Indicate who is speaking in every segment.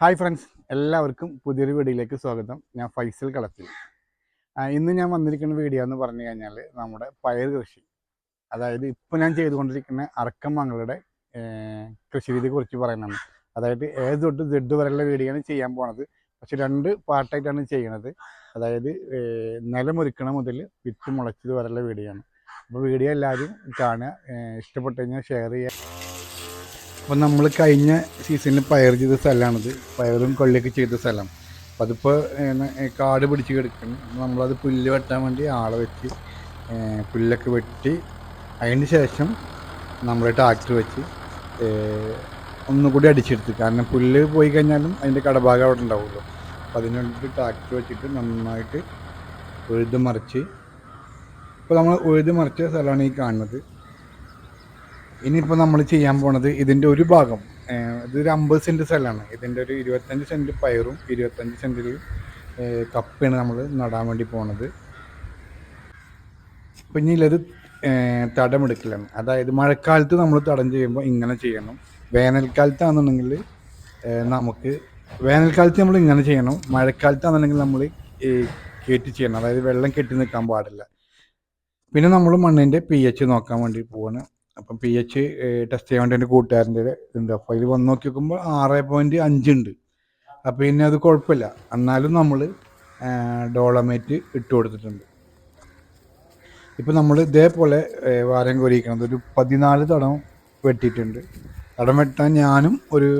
Speaker 1: Hi friends എല്ലാവർക്കും പുതിയൊരു വീഡിയോയിലേക്ക് സ്വാഗതം. ഞാൻ ഫൈസൽ കളത്തിൽ. ഇന്ന് ഞാൻ വന്നിരിക്കുന്ന വീഡിയോ എന്ന് പറഞ്ഞു കഴിഞ്ഞാൽ നമ്മുടെ പയർ കൃഷി. അതായത് ഇപ്പോൾ ഞാൻ ചെയ്തുകൊണ്ടിരിക്കുന്ന അറക്കം മങ്ങളുടെ കൃഷി രീതിയെ കുറിച്ച് പറയുന്നതാണ്. അതായത് ഏത് തൊട്ട് ജെഡ് വരെയുള്ള വീഡിയോ ആണ് ചെയ്യാൻ പോണത്. പക്ഷെ രണ്ട് പാർട്ടായിട്ടാണ് ചെയ്യണത്. അതായത് നിലമൊരുക്കണ മുതൽ വിത്ത് മുളച്ചത് വരെയുള്ള വീഡിയോ ആണ് അപ്പോൾ വീഡിയോ എല്ലാവരും കാണുക. ഇഷ്ടപ്പെട്ടു കഴിഞ്ഞാൽ ഷെയർ ചെയ്യുക. അപ്പം നമ്മൾ കഴിഞ്ഞ സീസണിൽ പയർ ചെയ്ത സ്ഥലമാണിത് പയറും കൊള്ളിയൊക്കെ ചെയ്ത സ്ഥലം. അപ്പം അതിപ്പോൾ കാട് പിടിച്ച് കിടക്കുന്നു നമ്മളത് പുല്ല് വെട്ടാൻ വേണ്ടി ആളെ വെച്ച് പുല്ലൊക്കെ വെട്ടി അതിന് ശേഷം നമ്മൾ ട്രാക്ടർ വെച്ച് ഒന്നുകൂടി അടിച്ചെടുത്ത്. കാരണം പുല്ല് പോയി കഴിഞ്ഞാലും അതിന്റെ കടഭാഗം അവിടെ ഉണ്ടാവുള്ളൂ. അപ്പം അതിന് വേണ്ടിയിട്ട് ട്രാക്ടർ വെച്ചിട്ട് നന്നായിട്ട് ഉഴുത് മറിച്ച് ഇപ്പോൾ നമ്മൾ ഉഴുത് മറിച്ച സ്ഥലമാണ് ഈ കാണുന്നത്. ഇനിയിപ്പോൾ നമ്മൾ ചെയ്യാൻ പോണത് ഇതിന്റെ ഒരു ഭാഗം. ഇതൊരു അമ്പത് സെന്റ് സ്ഥലമാണ് ഇതിന്റെ ഒരു ഇരുപത്തഞ്ച് സെന്റ് പയറും ഇരുപത്തഞ്ച് സെന്റിൽ കപ്പയാണ് നമ്മൾ നടാൻ വേണ്ടി പോണത്. അപ്പം ഇനി തടമെടുക്കലാണ്. അതായത് മഴക്കാലത്ത് നമ്മൾ തടം ചെയ്യുമ്പോൾ ഇങ്ങനെ ചെയ്യണം. വേനൽക്കാലത്താണെന്നുണ്ടെങ്കിൽ നമുക്ക് വേനൽക്കാലത്ത് നമ്മൾ ഇങ്ങനെ ചെയ്യണം. മഴക്കാലത്താണെന്നുണ്ടെങ്കിൽ നമ്മൾ കയറ്റി ചെയ്യണം. അതായത് വെള്ളം കെട്ടി നിൽക്കാൻ പാടില്ല. പിന്നെ നമ്മൾ മണ്ണിന്റെ പി എച്ച് നോക്കാൻ വേണ്ടി പോവാണ്. അപ്പം പി എച്ച് ടെസ്റ്റ് ചെയ്യാൻ വേണ്ടി എന്റെ കൂട്ടുകാരന്റെ ഉണ്ട് അപ്പോൾ അതിൽ വന്ന് നോക്കി നോക്കുമ്പോൾ ആറ് പോയിന്റ് അഞ്ചുണ്ട് അപ്പോൾ പിന്നെ അത് കുഴപ്പമില്ല. എന്നാലും നമ്മൾ ഡോളമേറ്റ് ഇട്ട് കൊടുത്തിട്ടുണ്ട്. ഇപ്പം നമ്മൾ ഇതേപോലെ വാരം കൊരിയിക്കണത് ഒരു പതിനാല് തടം വെട്ടിയിട്ടുണ്ട്. തടം വെട്ടാൻ ഞാനും ഒരു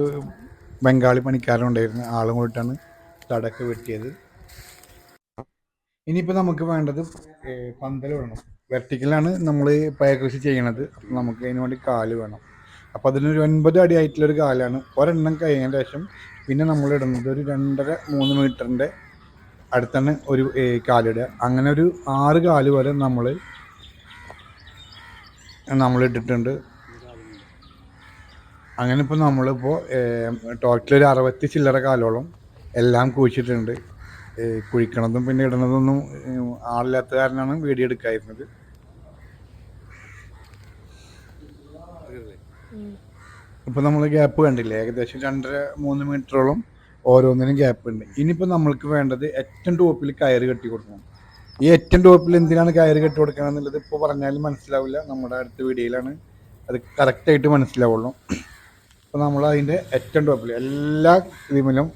Speaker 1: ബംഗാളി പണിക്കാരൻ ഉണ്ടായിരുന്നു. ആളും കൂടിയിട്ടാണ് തടക്ക് വെട്ടിയത്. ഇനിയിപ്പോൾ നമുക്ക് വേണ്ടത് പന്തൽ വേണം വെർട്ടിക്കലാണ് നമ്മൾ പയർ കൃഷി ചെയ്യണത്. അപ്പം നമുക്ക് അതിന് വേണ്ടി കാൽ വേണം. അപ്പോൾ അതിനൊരു ഒൻപത് അടി ആയിട്ടുള്ളൊരു കാലാണ്. ഒരെണ്ണം കഴിഞ്ഞതിന് ശേഷം പിന്നെ നമ്മൾ ഇടുന്നത് ഒരു രണ്ടര മൂന്ന് മീറ്ററിന്റെ അടുത്താണ് ഒരു കാലിടുക അങ്ങനെ ഒരു ആറ് കാൽ വരെ നമ്മൾ നമ്മൾ ഇട്ടിട്ടുണ്ട്. അങ്ങനെ ഇപ്പോൾ നമ്മളിപ്പോൾ ടോട്ടൽ ഒരു അറുപത്തി ചില്ലറ കാലോളം എല്ലാം കുഴിച്ചിട്ടുണ്ട്. കുഴിക്കണതും പിന്നെ ഇടണതൊന്നും ആളില്ലാത്ത കാരണമാണ് വീഡിയോ എടുക്കായിരുന്നത് ഇപ്പൊ നമ്മൾ ഗ്യാപ്പ് കണ്ടില്ലേ? ഏകദേശം രണ്ടര മൂന്ന് മീറ്ററോളം ഓരോന്നിനും ഗ്യാപ്പ് ഉണ്ട്. ഇനിയിപ്പോൾ നമ്മൾക്ക് വേണ്ടത് ഏറ്റവും ടോപ്പിൽ കയറ് കെട്ടി കൊടുക്കണം. ഈ ഏറ്റവും ടോപ്പിൽ എന്തിനാണ് കയറ് കെട്ടി കൊടുക്കണം എന്നുള്ളത് ഇപ്പോൾ പറഞ്ഞാലും മനസ്സിലാവില്ല. നമ്മുടെ അടുത്ത വീഡിയോയിലാണ് അത് കറക്റ്റായിട്ട് മനസ്സിലാവുള്ളൂ. അപ്പോൾ നമ്മൾ അതിന്റെ ഏറ്റവും ടോപ്പിൽ എല്ലാ ഇതിലും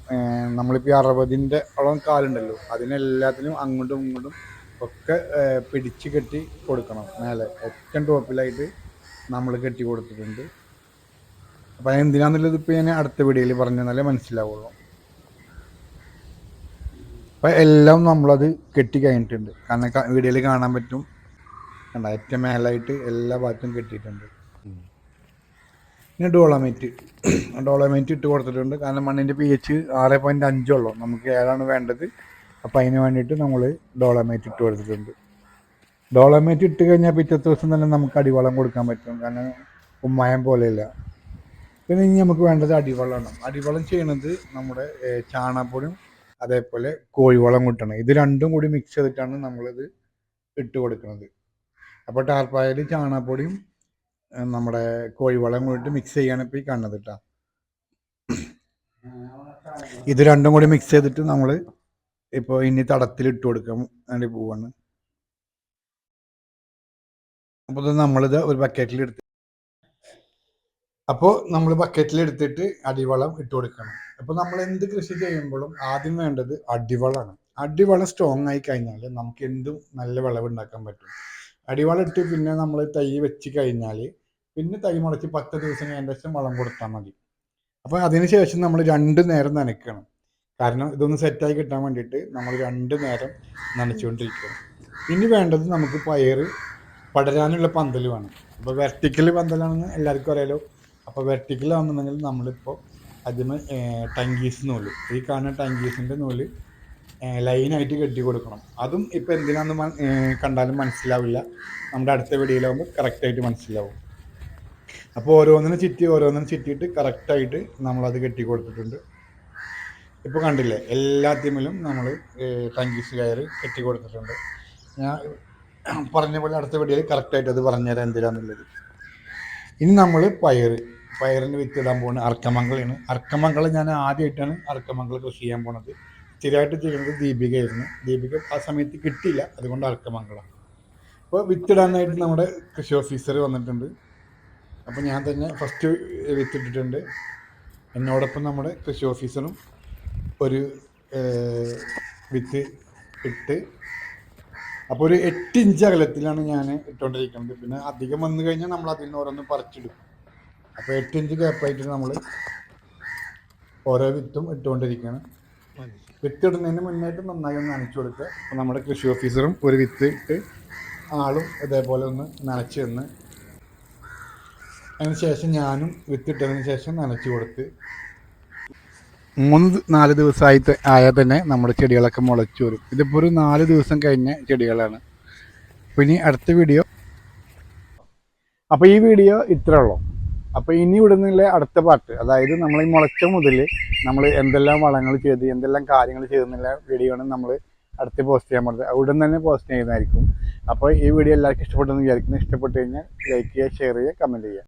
Speaker 1: നമ്മളിപ്പോൾ ഈ അറുപതിന്റെ ഓളം കാലുണ്ടല്ലോ അതിനെല്ലാത്തിനും അങ്ങോട്ടും ഇങ്ങോട്ടും ഒക്കെ പിടിച്ച് കെട്ടി കൊടുക്കണം. മേലെ ഏറ്റവും ടോപ്പിലായിട്ട് നമ്മൾ കെട്ടി കൊടുത്തിട്ടുണ്ട്. അപ്പം എന്തിനാന്നുള്ളത് ഇപ്പോൾ ഞാൻ അടുത്ത വീഡിയോയിൽ പറഞ്ഞു തന്നാലേ മനസ്സിലാവുള്ളൂ. അപ്പം എല്ലാം നമ്മളത് കെട്ടി കഴിഞ്ഞിട്ടുണ്ട്. കാരണം വീഡിയോയിൽ കാണാൻ പറ്റും. കണ്ട? ഏറ്റവും മേലായിട്ട് എല്ലാ ഭാഗത്തും കെട്ടിയിട്ടുണ്ട്. പിന്നെ ഡോളമേറ്റ്. ഡോളമേറ്റ് ഇട്ട് കൊടുത്തിട്ടുണ്ട്. കാരണം മണ്ണിന്റെ പി എച്ച് ആറ് പോയിന്റ് അഞ്ചുള്ളൂ നമുക്ക് ഏതാണ് വേണ്ടത്? അപ്പം അതിന് വേണ്ടിയിട്ട് നമ്മൾ ഡോളമേറ്റ് ഇട്ട് കൊടുത്തിട്ടുണ്ട്. ഡോളമേറ്റ് ഇട്ട് കഴിഞ്ഞാൽ പിറ്റത്തെ ദിവസം തന്നെ നമുക്ക് അടിവളം കൊടുക്കാൻ പറ്റും. കാരണം ഉമ്മായം പോലെയല്ല. പിന്നെ ഇനി നമുക്ക് വേണ്ടത് അടിവളമാണ് അടിവളം ചെയ്യണത് നമ്മുടെ ചാണകപ്പൊടിയും അതേപോലെ കോഴിവളം കൂട്ടണം. ഇത് രണ്ടും കൂടി മിക്സ് ചെയ്തിട്ടാണ് നമ്മളിത് ഇട്ട് കൊടുക്കുന്നത് അപ്പോൾ ടാർപ്പായൽ ചാണകപ്പൊടിയും നമ്മുടെ കോഴിവളം കൂടി മിക്സ് ചെയ്യാണ് ഇപ്പോൾ ഈ കാണുന്നത് കേട്ടോ ഇത് രണ്ടും കൂടി മിക്സ് ചെയ്തിട്ട് നമ്മൾ ഇപ്പോൾ ഇനി തടത്തിൽ ഇട്ട് കൊടുക്കാൻ വേണ്ടി പോവാണ്. അപ്പോൾ ഇത് നമ്മളിത് ഒരു ബക്കറ്റിൽ എടുത്ത് അപ്പോൾ നമ്മൾ ബക്കറ്റിൽ എടുത്തിട്ട് അടിവളം ഇട്ട് കൊടുക്കണം. അപ്പോൾ നമ്മൾ എന്ത് കൃഷി ചെയ്യുമ്പോഴും ആദ്യം വേണ്ടത് അടിവളമാണ് അടിവളം സ്ട്രോങ് ആയി കഴിഞ്ഞാൽ നമുക്ക് എന്തും നല്ല വിളവ് ഉണ്ടാക്കാൻ പറ്റും. അടിവളം ഇട്ട് പിന്നെ നമ്മൾ തൈ വെച്ച് കഴിഞ്ഞാൽ പിന്നെ തൈ മുളച്ച് പത്ത് ദിവസം കഴിഞ്ഞ ശേഷം വളം കൊടുത്താൽ മതി. അപ്പോൾ അതിനുശേഷം നമ്മൾ രണ്ട് നേരം നനയ്ക്കണം. കാരണം ഇതൊന്ന് സെറ്റായി കിട്ടാൻ വേണ്ടിയിട്ട് നമ്മൾ രണ്ട് നേരം നനച്ചുകൊണ്ടിരിക്കണം. ഇനി വേണ്ടത് നമുക്ക് പയറ് പടരാനുള്ള പന്തൽ വേണം. അപ്പോൾ വെർട്ടിക്കൽ പന്തലാണെന്ന് എല്ലാവർക്കും അറിയാലോ. അപ്പോൾ വെർട്ടിക്കൽ ആണെന്നുണ്ടെങ്കിൽ നമ്മളിപ്പോൾ അതിന് ടങ്കീസ് നൂൽ. ഈ കാണുന്ന ടങ്കീസിന്റെ നൂൽ ലൈനായിട്ട് കെട്ടി കൊടുക്കണം. അതും ഇപ്പോൾ എന്തിനാന്ന് കണ്ടാലും മനസ്സിലാവില്ല. നമ്മുടെ അടുത്ത വീഡിയോയിലാകുമ്പോൾ കറക്റ്റായിട്ട് മനസ്സിലാവും. അപ്പോൾ ഓരോന്നിനും ചുറ്റി ഓരോന്നിനും ചുറ്റിയിട്ട് കറക്റ്റായിട്ട് നമ്മളത് കെട്ടി കൊടുത്തിട്ടുണ്ട്. ഇപ്പോൾ കണ്ടില്ലേ എല്ലാത്തിമിലും നമ്മൾ ടങ്കീസ് കയർ കെട്ടി കൊടുത്തിട്ടുണ്ട്. ഞാൻ പറഞ്ഞ പോലെ അടുത്ത വീഡിയോയിൽ കറക്റ്റായിട്ട് അത് പറഞ്ഞുതരാം എന്തിനാന്നുള്ളത്. ഇനി നമ്മൾ പയർ പയറിന് വിത്തിടാൻ പോകുന്നത് അർക്കമംഗളാണ് അർക്കമംഗളം ഞാൻ ആദ്യമായിട്ടാണ് അർക്കമംഗൾ കൃഷി ചെയ്യാൻ പോണത്. സ്ഥിരമായിട്ട് ചെയ്യുന്നത് ദീപികയായിരുന്നു. ദീപിക ആ സമയത്ത് കിട്ടിയില്ല അതുകൊണ്ട് അർക്കമംഗളം അപ്പോൾ വിത്തിടാനായിട്ട് നമ്മുടെ കൃഷി ഓഫീസർ വന്നിട്ടുണ്ട്. അപ്പോൾ ഞാൻ തന്നെ ഫസ്റ്റ് വിത്തിട്ടിട്ടുണ്ട്. എന്നോടൊപ്പം നമ്മുടെ കൃഷി ഓഫീസറും ഒരു വിത്ത് ഇട്ട്. അപ്പോൾ ഒരു എട്ട് ഇഞ്ച് അകലത്തിലാണ് ഞാൻ ഇട്ടുകൊണ്ടിരിക്കുന്നത് പിന്നെ അധികം വന്നു കഴിഞ്ഞാൽ നമ്മൾ അതിൽ നിന്ന് ഓരോന്ന് പറിച്ചിടും. അപ്പോൾ എട്ട് ഇഞ്ച് ഗ്യാപ്പായിട്ട് നമ്മൾ ഓരോ വിത്തും ഇട്ടുകൊണ്ടിരിക്കുകയാണ് വിത്ത് ഇടുന്നതിന് മുന്നായിട്ട് നന്നായി ഒന്ന് നനച്ചു കൊടുക്കുക. അപ്പോൾ നമ്മുടെ കൃഷി ഓഫീസറും ഒരു വിത്ത് ഇട്ട് ആളും ഇതേപോലെ ഒന്ന് നനച്ച് തന്ന് അതിന് ശേഷം ഞാനും വിത്തിട്ടതിന് ശേഷം നനച്ചു കൊടുത്ത് മൂന്ന് നാല് ദിവസമായി ആയാൽ തന്നെ നമ്മുടെ ചെടികളൊക്കെ മുളച്ചു വരും. ഇതിപ്പോൾ ഒരു നാല് ദിവസം കഴിഞ്ഞ ചെടികളാണ്. അപ്പോൾ ഇനി അടുത്ത വീഡിയോ. അപ്പോൾ ഈ വീഡിയോ ഇത്രേ ഉള്ളൂ. അപ്പോൾ ഇനി ഇവിടുന്നുള്ള അടുത്ത പാർട്ട് അതായത് നമ്മൾ ഈ മുളച്ച മുതൽ നമ്മൾ എന്തെല്ലാം വളങ്ങൾ ചെയ്ത് എന്തെല്ലാം കാര്യങ്ങൾ ചെയ്തെന്നുള്ള വീഡിയോ ആണ് നമ്മൾ അടുത്ത് പോസ്റ്റ് ചെയ്യാൻ പോകുന്നത് അവിടെ തന്നെ പോസ്റ്റ് ചെയ്യുന്നതായിരിക്കും. അപ്പോൾ ഈ വീഡിയോ എല്ലാവർക്കും ഇഷ്ടപ്പെട്ടെന്ന് വിചാരിക്കുന്നു. ഇഷ്ടപ്പെട്ട് കഴിഞ്ഞാൽ ലൈക്ക് ചെയ്യുക ഷെയർ ചെയ്യുക കമന്റ് ചെയ്യുക.